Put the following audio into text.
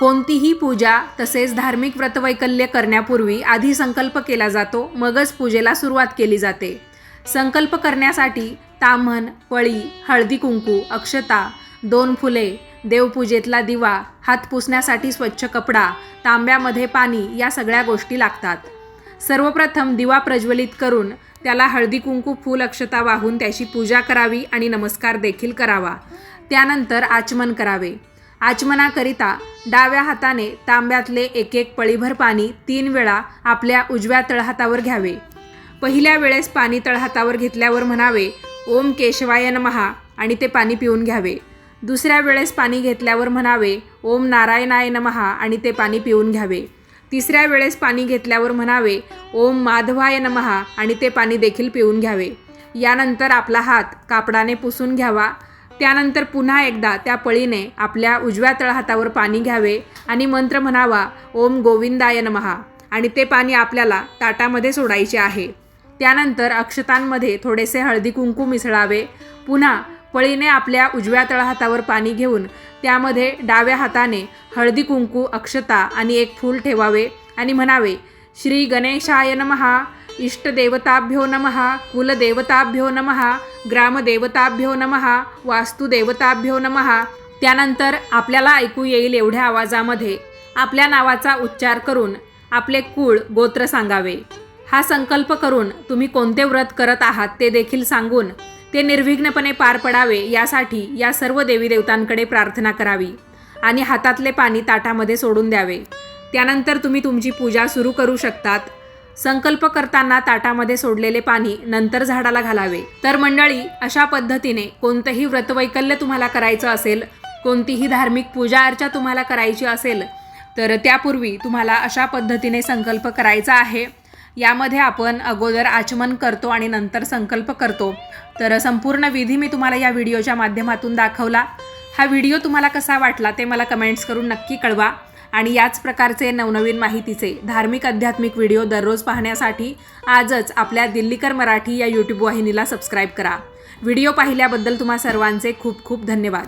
कोणतीही पूजा तसेच धार्मिक व्रतवैकल्य करण्यापूर्वी आधी संकल्प केला जातो मगच पूजेला सुरुवात केली जाते. संकल्प करण्यासाठी ताम्हण पळी हळदी कुंकू अक्षता दोन फुले देवपूजेतला दिवा हात पुसण्यासाठी स्वच्छ कपडा तांब्यामध्ये पाणी या सगळ्या गोष्टी लागतात. सर्वप्रथम दिवा प्रज्वलित करून त्याला हळदी कुंकू फूल अक्षता वाहून त्याची पूजा करावी आणि नमस्कार देखील करावा. त्यानंतर आचमन करावे. आचमनाकरिता डाव्या हाताने तांब्यातले एक एक पळीभर पाणी तीन वेळा आपल्या उजव्या तळहातावर घ्यावे. पहिल्या वेळेस पाणी तळहातावर घेतल्यावर म्हणावे ओम केशवाय महा आणि ते पाणी पिऊन घ्यावे. दुसऱ्या वेळेस पाणी घेतल्यावर म्हणावे ओम नारायणाय नमहा आणि ते पाणी पिऊन घ्यावे. तिसऱ्या वेळेस पाणी घेतल्यावर म्हणावे ओम माधवाय नमहा आणि ते पाणी देखील पिऊन घ्यावे. यानंतर आपला हात कापडाने पुसून घ्यावा. त्यानंतर पुन्हा एकदा त्या पळीने आपल्या उजव्या तळहातावर पाणी घ्यावे आणि मंत्र म्हणावा ओम गोविंदाय नमहा. आणि ते पाणी आपल्याला ताटामध्ये सोडायचे आहे. त्यानंतर अक्षतांमध्ये थोडेसे हळदी कुंकू मिसळावे. पुन्हा पळीने आपल्या उजव्या तळहातावर पाणी घेऊन त्यामध्ये डाव्या हाताने हळदी कुंकू अक्षता आणि एक फूल ठेवावे आणि म्हणावे श्री गणेशाय नमहा. इष्टदेवताभ्यो नमहा कुलदेवताभ्यो नमहा ग्रामदेवताभ्यो नमहा वास्तुदेवताभ्यो नमहा त्यानंतर आपल्याला ऐकू येईल एवढ्या आवाजामध्ये. आपल्या नावाचा उच्चार करून आपले कुळ गोत्र सांगावे. हा संकल्प करून तुम्ही कोणते व्रत करत आहात ते देखील सांगून ते निर्विघ्नपणे पार पडावे यासाठी या सर्व देवी देवतांकडे प्रार्थना करावी आणि हातातले पाणी ताटामध्ये सोडून द्यावे. त्यानंतर तुम्ही तुमची पूजा सुरू करू शकतात. संकल्प करताना ताटामध्ये सोडलेले पाणी नंतर झाडाला घालावे. तर मंडळी अशा पद्धतीने कोणतंही व्रतवैकल्य तुम्हाला करायचं असेल कोणतीही धार्मिक पूजा अर्चा तुम्हाला करायची असेल तर त्यापूर्वी तुम्हाला अशा पद्धतीने संकल्प करायचा आहे. यामध्ये आपण अगोदर आचमन करतो आणि नंतर संकल्प करतो. तर संपूर्ण विधी मी तुम्हाला या व्हिडिओच्या माध्यमातून दाखवला. हा व्हिडिओ तुम्हाला कसा वाटला ते मला कमेंट्स करून नक्की कळवा. आणि याच प्रकारचे नवनवीन माहितीचे धार्मिक आध्यात्मिक व्हिडिओ दररोज पाहण्यासाठी आजच आपल्या दिल्लीकर मराठी या यूट्यूब वाहिनीला सबस्क्राईब करा. व्हिडिओ पाहिल्याबद्दल तुम्हा सर्वांचे खूप खूप धन्यवाद.